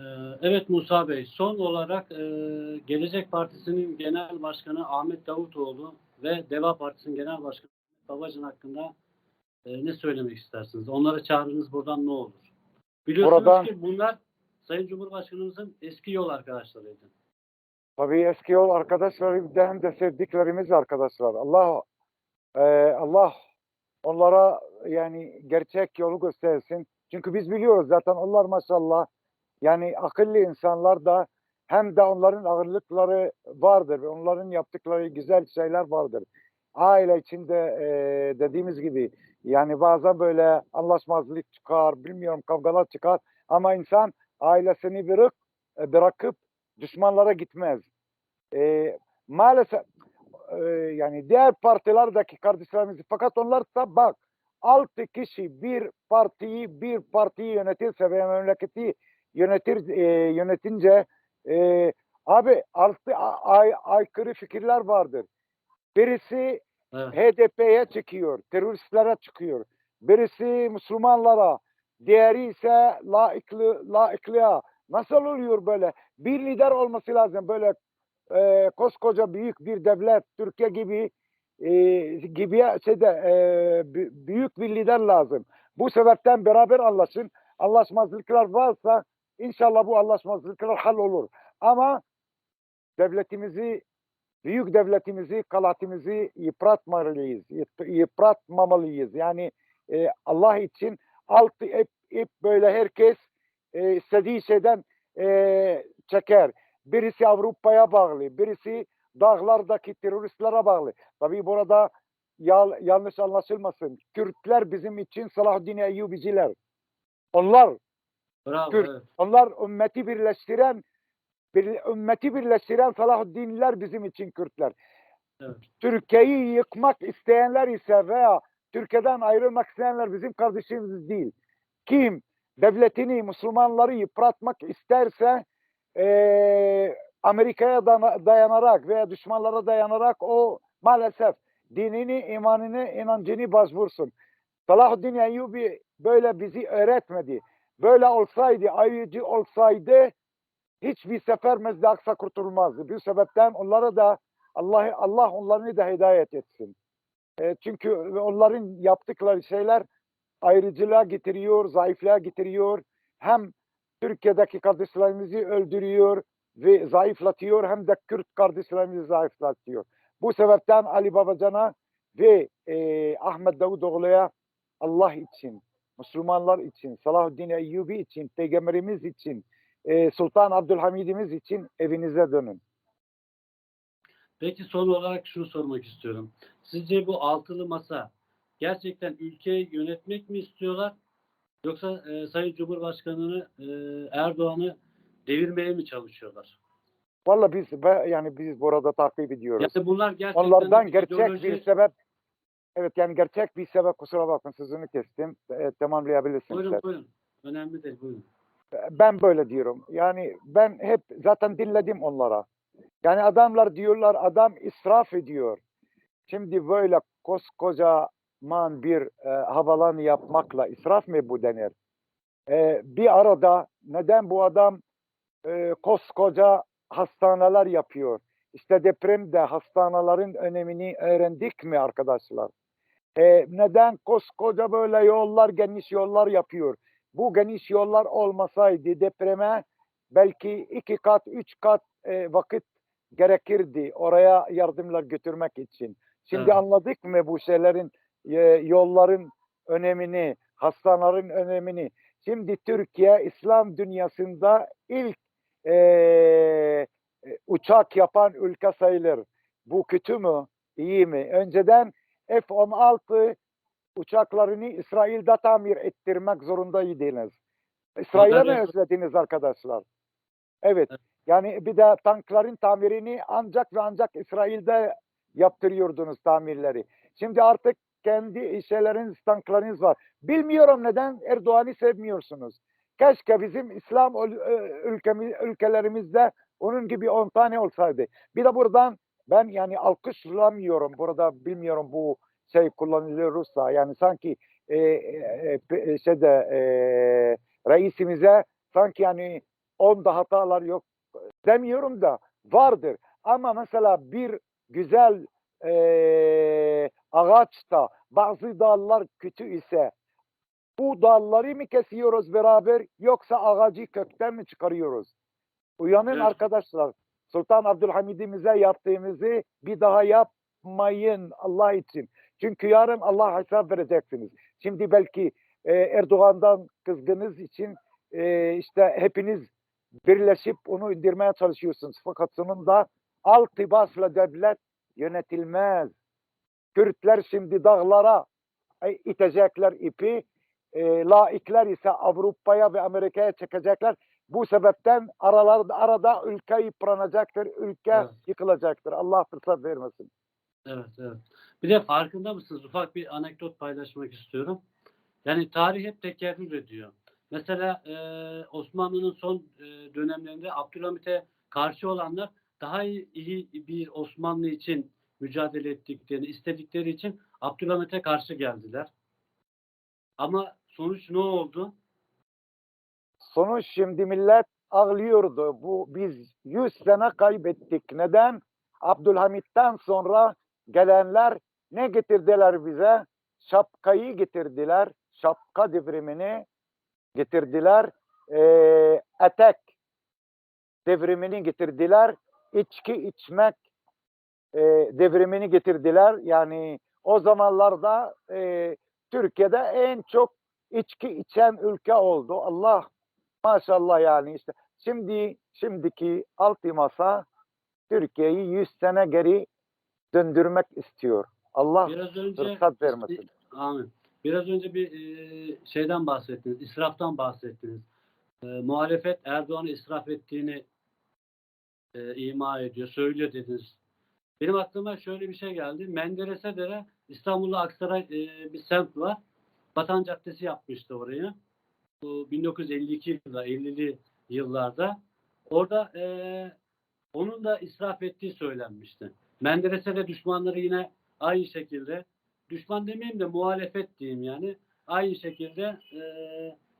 Ee, Evet Musa Bey, son olarak e, Gelecek Partisi'nin Genel Başkanı Ahmet Davutoğlu ve Deva Partisi'nin Genel Başkanı Babacan hakkında e, ne söylemek istersiniz? Onlara çağrınız buradan ne olur? Biliyorsunuz Buradan- ki bunlar Sayın Cumhurbaşkanımızın eski yol arkadaşlarıydı. Tabii eski yol arkadaşları bir de hem de sevdiklerimiz arkadaşlar. Allah e, Allah onlara yani gerçek yolu göstersin. Çünkü biz biliyoruz zaten onlar maşallah yani akıllı insanlar da hem de onların ağırlıkları vardır onların yaptıkları güzel şeyler vardır. Aile içinde e, dediğimiz gibi yani bazen böyle anlaşmazlık çıkar, bilmiyorum kavgalar çıkar ama insan ailesini bırak, e, bırakıp düşmanlara gitmez. E, maalesef e, yani diğer partilerdeki kardeşlerimiz fakat onlar da bak altı kişi bir partiyi bir partiyi yönetirse ve memleketi yönetir e, yönetince e, abi altı ay, aykırı fikirler vardır. Birisi Evet. HDP'ye çıkıyor, teröristlere çıkıyor. Birisi Müslümanlara, diğeri ise laiklı, laikliğe. Nasıl oluyor böyle? Bir lider olması lazım böyle e, koskoca büyük bir devlet, Türkiye gibi e, gibi şeyde e, bü- büyük bir lider lazım. Bu sebepten beraber anlaşın. Anlaşmazlıklar varsa inşallah bu anlaşmazlıklar hallolur. Ama devletimizi büyük devletimizi, kalatimizi yıpratmalıyız. yıp- Yıpratmamalıyız. Yani e, Allah için altı hep, hep böyle herkes e, istediği şeyden e, çeker. Birisi Avrupa'ya bağlı, birisi dağlardaki teröristlere bağlı. Tabii burada ya- yanlış anlaşılmasın. Kürtler bizim için Salahuddin Eyyubiciler. Onlar Bravo. Evet. onlar ümmeti birleştiren bir, ümmeti birleştiren Salahuddinliler bizim için Kürtler. Evet. Türkiye'yi yıkmak isteyenler ise veya Türkiye'den ayrılmak isteyenler bizim kardeşimiz değil. Kim devletini, Müslümanları yıpratmak isterse eee, Amerika'ya dayanarak veya düşmanlara dayanarak o maalesef dinini, imanını, inancını başvursun. Salahuddin Eyyubi böyle bizi öğretmedi. Böyle olsaydı, ayrıcı olsaydı hiçbir sefer Mescid-i Aksa kurtulmazdı. Bu sebepten onlara da Allah Allah onlarını da hidayet etsin. E, çünkü onların yaptıkları şeyler ayrıcılığa getiriyor, zayıflığa getiriyor. Hem Türkiye'deki kardeşlerimizi öldürüyor ve zayıflatıyor hem de Kürt kardeşlerimizi zayıflatıyor. Bu sebepten Ali Babacan'a ve e, Ahmet Davutoğlu'ya Allah için, Müslümanlar için, Salahuddin Eyyubi için, Peygamberimiz için, e, Sultan Abdülhamid'imiz için evinize dönün. Peki son olarak şunu sormak istiyorum. Sizce bu altılı masa gerçekten ülkeyi yönetmek mi istiyorlar? Yoksa e, Sayın Cumhurbaşkanı'nı e, Erdoğan'ı devirmeye mi çalışıyorlar? Valla biz yani biz burada takip ediyoruz. Yani bunlar gerçekten Onlardan gerçek ideoloji- bir sebep evet yani gerçek bir sebep kusura bakın sözünü kestim. E, tamamlayabilirsiniz. Buyurun buyurun. Önemli değil buyurun. Ben böyle diyorum. Yani ben hep zaten dinledim onlara. Yani adamlar diyorlar adam israf ediyor. Şimdi böyle koskocaman bir e, havalan yapmakla israf mı bu denir? E, bir arada neden bu adam e, koskoca hastaneler yapıyor? İşte depremde hastanelerin önemini öğrendik mi arkadaşlar? E, neden koskoca böyle yollar, geniş yollar yapıyor? Bu geniş yollar olmasaydı depreme belki iki kat, üç kat e, vakit gerekirdi oraya yardımlar götürmek için. Şimdi Evet. anladık mı bu şeylerin, e, yolların önemini, hastanelerin önemini? Şimdi Türkiye İslam dünyasında ilk e, e, uçak yapan ülke sayılır. Bu kötü mü? İyi mi? Önceden F-16 uçaklarını İsrail'de tamir ettirmek zorundaydınız. İsrail'e mi özlediniz arkadaşlar? Evet. Yani bir de tankların tamirini ancak ve ancak İsrail'de yaptırıyordunuz tamirleri. Şimdi artık kendi şeyleriniz, tanklarınız var. Bilmiyorum neden Erdoğan'ı sevmiyorsunuz. Keşke bizim İslam ö- ülkemiz, ülkelerimizde onun gibi 10 tane olsaydı. Bir de buradan ben yani alkışlamıyorum. Burada bilmiyorum bu şey kullanılıyorsa yani sanki e, e, e, şeyde e, reisimize sanki yani onda hatalar yok demiyorum da vardır. Ama mesela bir güzel eee ağaçta bazı dallar kötü ise bu dalları mı kesiyoruz beraber yoksa ağacı kökten mi çıkarıyoruz? Uyanın Evet. arkadaşlar. Sultan Abdülhamid'imize yaptığımızı bir daha yapmayın Allah için. Çünkü yarın Allah hesap vereceksiniz. Şimdi belki e, Erdoğan'dan kızgınız için e, işte hepiniz birleşip onu indirmeye çalışıyorsunuz. Fakat sonunda altı basla devlet yönetilmez. Kürtler şimdi dağlara e, itecekler ipi. E, laikler ise Avrupa'ya ve Amerika'ya çekecekler. Bu sebepten aralarda arada ülke yıpranacaktır, ülke Evet. yıkılacaktır. Allah fırsat vermesin. Evet, evet. Bir de farkında mısınız? Ufak bir anekdot paylaşmak istiyorum. Yani tarih hep tekerrür ediyor. Mesela e, Osmanlı'nın son e, dönemlerinde Abdülhamit'e karşı olanlar daha iyi, iyi bir Osmanlı için mücadele ettiklerini, istedikleri için Abdülhamit'e karşı geldiler. Ama sonuç ne oldu? Sonuç şimdi millet ağlıyordu. Bu biz 100 sene kaybettik. Neden? Abdülhamit'ten sonra gelenler ne getirdiler bize? Şapkayı getirdiler. Şapka devrimini getirdiler. Ee, etek devrimini getirdiler. İçki içmek e, devrimini getirdiler. Yani o zamanlarda e, Türkiye'de en çok içki içen ülke oldu. Allah maşallah yani işte şimdi şimdiki altı masa Türkiye'yi 100 sene geri döndürmek istiyor. Allah Biraz önce fırsat vermesin. Amin. Biraz önce bir e, şeyden bahsettiniz, israftan bahsettiniz. E, muhalefet Erdoğan'ı israf ettiğini e, ima ediyor, söylüyor dediniz. Benim aklıma şöyle bir şey geldi. Menderes'e de İstanbul'da Aksaray e, bir semt var. Vatan Caddesi yapmıştı orayı. Bu 1952 yılında, 50'li yıllarda. Orada e, onun da israf ettiği söylenmişti. Menderes'e de düşmanları yine aynı şekilde düşman demeyeyim de muhalefet diyeyim yani. Aynı şekilde e,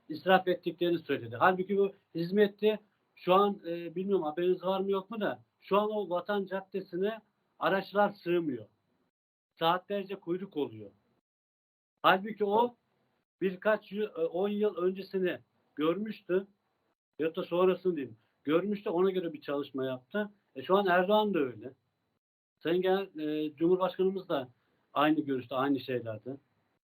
israf ettiklerini söyledi. Halbuki bu hizmette şu an e, bilmiyorum haberiniz var mı yok mu da şu an o Vatan Caddesi'ne araçlar sığmıyor. Saatlerce kuyruk oluyor. Halbuki o birkaç yıl, 10 yıl öncesini görmüştü. Ya da sonrasını diyeyim. Görmüştü ona göre bir çalışma yaptı. E şu an Erdoğan da öyle. Sayın Genel e, Cumhurbaşkanımız da aynı görüşte, aynı şeylerde.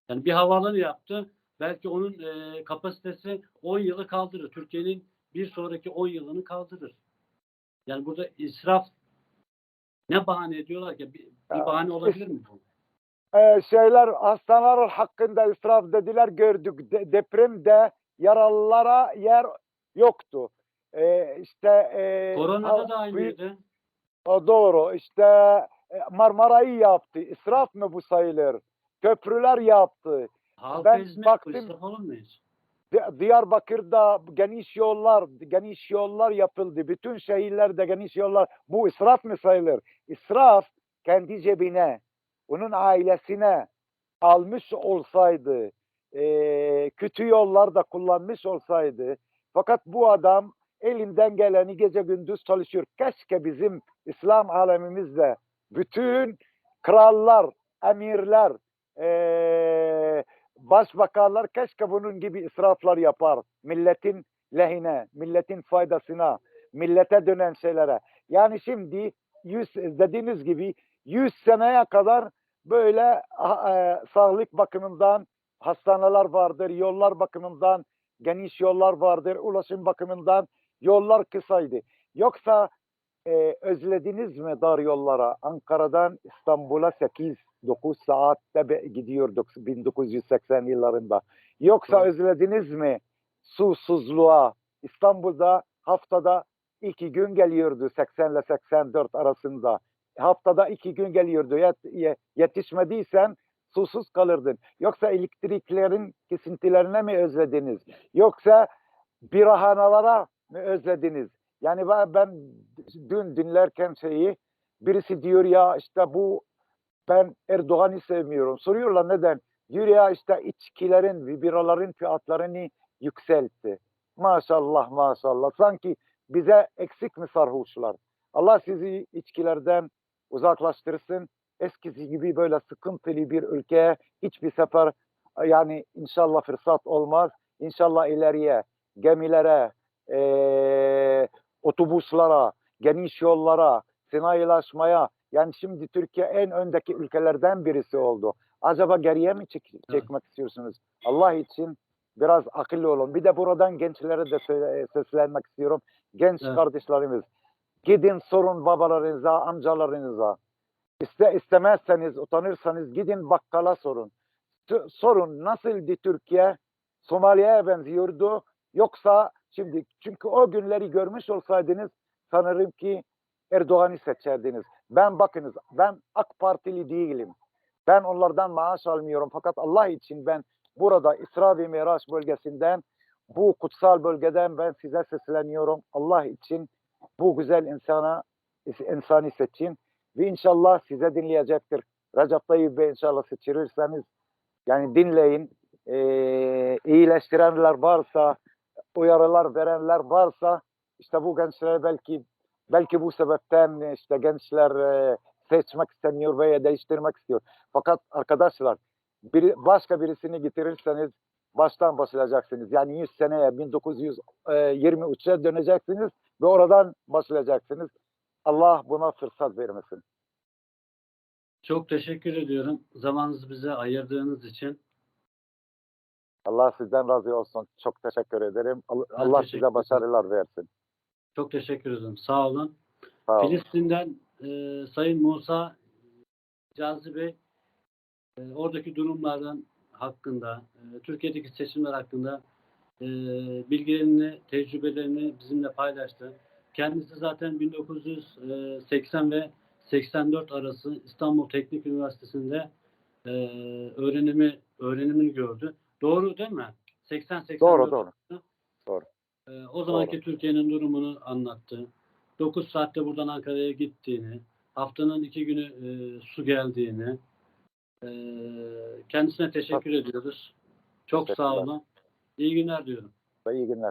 Yani bir havaalanı yaptı. Belki onun e, kapasitesi 10 yılı kaldırır. Türkiye'nin bir sonraki 10 yılını kaldırır. Yani burada israf ne bahane ediyorlar ki? Bir, bir bahane olabilir mi bu? Ee, şeyler hastaneler hakkında israf dediler gördük. De, depremde yaralılara yer yoktu. Ee, işte e, Koronada ha- da aynıydı. O doğru. İşte e, Marmara'yı yaptı. İsraf mı bu sayılır? Köprüler yaptı. Halka ben hizmet baktım- bu Diyarbakır'da geniş yollar, geniş yollar yapıldı. Bütün şehirlerde geniş yollar. Bu israf mı sayılır? İsraf kendi cebine, onun ailesine almış olsaydı, e, kötü yollarda kullanmış olsaydı, fakat bu adam elinden geleni gece gündüz çalışıyor. Keşke bizim İslam alemimizde bütün krallar, emirler, e, başbakanlar keşke bunun gibi israflar yapar. Milletin lehine, milletin faydasına, millete dönen şeylere. Yani şimdi 100 dediğiniz gibi 100 seneye kadar böyle e, sağlık bakımından hastaneler vardır, yollar bakımından geniş yollar vardır, ulaşım bakımından yollar kısaydı. Yoksa e, özlediniz mi dar yollara? Ankara'dan İstanbul'a 8-9 saatte be- gidiyor dok- 1980 yıllarında. Yoksa Evet. özlediniz mi susuzluğa? İstanbul'da haftada iki gün geliyordu 80 ile 84 arasında. Haftada iki gün geliyordu. Yet- ye- yetişmediysen susuz kalırdın. Yoksa elektriklerin kesintilerine mi özlediniz? Yoksa birahanalara mı özlediniz? Yani ben, ben dün dinlerken şeyi birisi diyor ya işte bu ben Erdoğan'ı sevmiyorum. Soruyorlar neden? Diyor ya işte içkilerin ve biraların fiyatlarını yükseltti. Maşallah maşallah. Sanki bize eksik mi sarhoşlar? Allah sizi içkilerden uzaklaştırsın. Eskisi gibi böyle sıkıntılı bir ülkeye hiçbir sefer yani inşallah fırsat olmaz. İnşallah ileriye gemilere, eee otobüslere, geniş yollara, sanayileşmeye yani şimdi Türkiye en öndeki ülkelerden birisi oldu. Acaba geriye mi çek- çekmek istiyorsunuz? Allah için biraz akıllı olun. Bir de buradan gençlere de seslenmek istiyorum. Genç Evet. kardeşlerimiz gidin sorun babalarınıza, amcalarınıza. İste, istemezseniz, utanırsanız gidin bakkala sorun. S- sorun nasıldı Türkiye? Somali'ye benziyordu. Yoksa şimdi çünkü o günleri görmüş olsaydınız sanırım ki Erdoğan'ı seçerdiniz. Ben bakınız ben AK Partili değilim. Ben onlardan maaş almıyorum. Fakat Allah için ben burada İsra ve Miraç bölgesinden bu kutsal bölgeden ben size sesleniyorum. Allah için bu güzel insana insanı seçin ve inşallah size dinleyecektir. Recep Tayyip Bey inşallah seçilirseniz yani dinleyin. Ee, iyileştirenler varsa, uyarılar verenler varsa işte bu gençlere belki belki bu sebepten işte gençler e, seçmek istemiyor veya değiştirmek istiyor. Fakat arkadaşlar biri, başka birisini getirirseniz baştan başlayacaksınız. Yani 100 seneye 1923'e döneceksiniz ve oradan başlayacaksınız. Allah buna fırsat vermesin. Çok teşekkür ediyorum. Zamanınızı bize ayırdığınız için. Allah sizden razı olsun. Çok teşekkür ederim. Allah, Ben Allah teşekkür size başarılar versin. Çok teşekkür ederim. Sağ olun. Sağ olun. Filistin'den e, Sayın Musa Cazi Bey e, oradaki durumlardan hakkında, e, Türkiye'deki seçimler hakkında e, bilgilerini, tecrübelerini bizimle paylaştı. Kendisi zaten 1980 ve 84 arası İstanbul Teknik Üniversitesi'nde e, öğrenimi öğrenimini gördü. Doğru değil mi? 80 84 Doğru doğru. ee, o zamanki Türkiye'nin durumunu anlattı. 9 saatte buradan Ankara'ya gittiğini, haftanın iki günü e, su geldiğini, e, kendisine teşekkür ediyoruz. Çok sağ olun. İyi günler diyorum. İyi günler.